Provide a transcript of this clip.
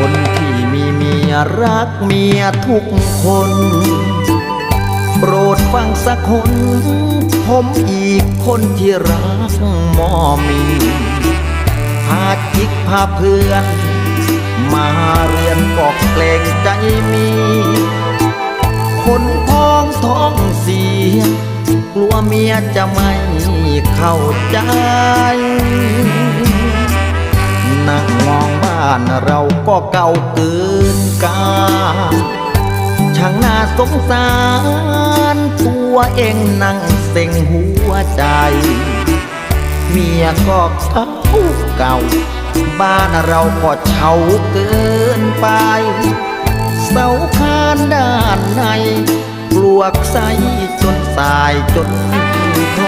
คนที่มีเมียรักเมียทุกคน โปรดฟังสักคน ผมอีกคนที่รักมอมีพาจิกพาเพื่อน มาเรียนก็เกรงใจมี คนท้องท้องเสีย กลัวเมียจะไม่เข้าใจานเราก็เก่าเกินกาช่างน่าสงสาร ตัวเองนั่งเซ็งหัวใจ เมียก็เก่าเก่า บ้านเราก็เช่าเกินไป เสาคานด้านใน ปลวกใสจนสายจนทอ